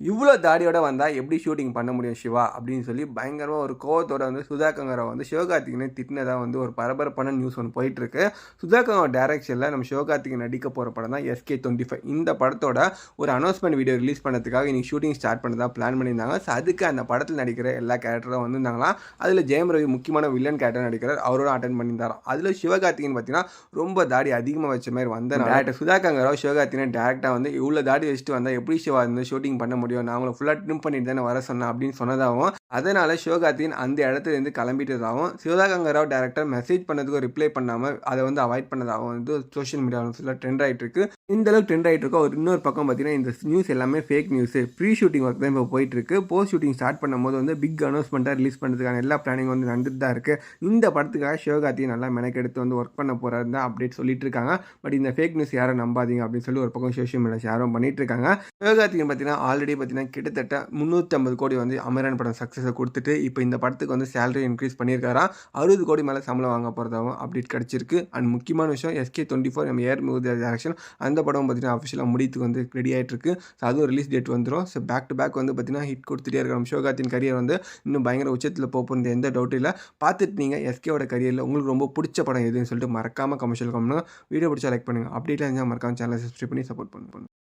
இவ்வளோ தாடியோட வந்தால் எப்படி ஷூட்டிங் பண்ண முடியும் சிவா? அப்படின்னு சொல்லி பயங்கரமாக ஒரு கோவத்தோட வந்து சுதா கங்கரா வந்து சிவகார்த்திகனை திட்டினதாக வந்து ஒரு பரபரப்பான நியூஸ் ஒன்று போயிட்டுருக்கு. சுதா கங்கரா டேரக்ஷனில் நம்ம சிவகார்த்திகன் நடிக்க போகிற படம் தான் எஸ்கே டுவெண்ட்டி ஃபைவ் இந்த படத்தோட ஒரு அனௌன்ஸ்மெண்ட் வீடியோ ரிலீஸ் பண்ணதுக்காக இன்னைக்கு ஷூட்டிங் ஸ்டார்ட் பண்ணதா பிளான் பண்ணியிருந்தாங்க. ஸோ அதுக்கு அந்த படத்தில் நடிக்கிற எல்லா கேரக்டரும் வந்திருந்தாங்களாம். அதில் ஜெயம் ரவி முக்கியமான வில்லன் கேரக்டர் நடிக்கிறார். அவரோட அட்டன் பண்ணியிருந்தாராம். அதில் சிவகார்த்திகன் பார்த்தீங்கன்னா ரொம்ப தாடி அதிகமாக வச்ச மாதிரி வந்த டேரக்டர் சுதா கங்கராவ் சிவகார்த்திகன் டேரக்டாக வந்து இவ்வளோ தாடி வச்சுட்டு வந்தால் எப்படி சிவா வந்து ஷூட்டிங் பண்ண முடியும். நான் உங்களை ஃபுல்லாக ட்ரிம் பண்ணிட்டு தானே வர சொன்னேன் அப்படின்னு சொன்னதாகவும் அதனால் சிவகார்த்திகன் அந்த இடத்துலேருந்து கிளம்பிட்டதாகவும் சிவகாங்க ராவ் டேரக்டர் மெசேஜ் பண்ணதுக்கு ரிப்ளை பண்ணாமல் அதை வந்து அவாய்ட் பண்ணதாகவும் வந்து சோஷியல் மீடியாவில் ஃபுல்லாக ட்ரெண்ட் ஆகிட்டு இருக்கு இந்த அளவுக்கு ட்ரெண்ட் ஆகிட்டு இருக்கோ ஒரு இன்னொரு பக்கம் பார்த்தீங்கன்னா இந்த நியூஸ் எல்லாமே fake news pre shooting work தான் இப்போ போயிட்டு இருக்கு போஸ்ட் ஷூட்டிங் ஸ்டார்ட் பண்ணும்போது வந்து பிக் அனௌன்ஸ்மெண்ட்டாக ரிலீஸ் பண்ணுறதுக்கான எல்லா பிளானிங் வந்து நடந்துட்டு தான் இருக்குது இந்த படத்துக்காக சிவகார்த்திகன் நல்லா மெனக்கெடுத்து வந்து ஒர்க் பண்ண போகிறாரு தான் அப்டேட் சொல்லிட்டு இருக்காங்க. பட் இந்த ஃபேக் நியூஸ் யாரும் நம்பாதீங்க அப்படின்னு சொல்லி ஒரு பக்கம் சோஷியல் மீடியா ஷேரும் பண்ணிட்டு இருக்காங்க. சிவகார்த்திகேயன் பார்த்தீங்கன்னா ஆல்ரெடி பார்த்தீங்கன்னா கிட்டத்தட்ட முந்நூற்றம்பது கோடி வந்து அமரன் படம் சக்ஸஸை கொடுத்துட்டு இப்போ இந்த படத்துக்கு வந்து சேலரி இன்க்ரீஸ் பண்ணியிருக்காராம் அறுபது கோடி மேலே சம்பளம் வாங்க போகிறதாகவும் அப்டேட் கிடச்சிருக்கு. அண்ட் முக்கியமான விஷயம் எஸ்கே டுவெண்ட்டி ஃபோர் நம்ம ஏர் மூவி டேரக்ஷன் அந்த படம் பார்த்தீங்கன்னா அஃபிஷியலாக முடித்துக்கு வந்து ரெடி ஆகிட்டுருக்கு ஸோ அதுவும் ரிலீஸ் டேட் வந்துடும் ஸோ பேக் டு பேக் வந்து பார்த்தீங்கன்னா ஹிட் கொடுத்துட்டே இருக்கிறோம் சிவகார்த்தின் கரியர் வந்து இன்னும் பயங்கர உச்சத்தில் போகிறது எந்த டவுட்டும் இல்லை. பார்த்துட்டு நீங்கள் எஸ்கேவோட கரியரில் உங்களுக்கு ரொம்ப பிடிச்ச படம் எதுன்னு சொல்லிட்டு மறக்காமல் கமர்ஷியல் கம்முங்க வீடியோ பிடிச்சா லைக் பண்ணுங்கள் அப்டேட்லாம் இருந்தால் மறக்காம சேனலை சப்ஸ்கிரைப் பண்ணி சப்போர்ட் பண்ணுங்க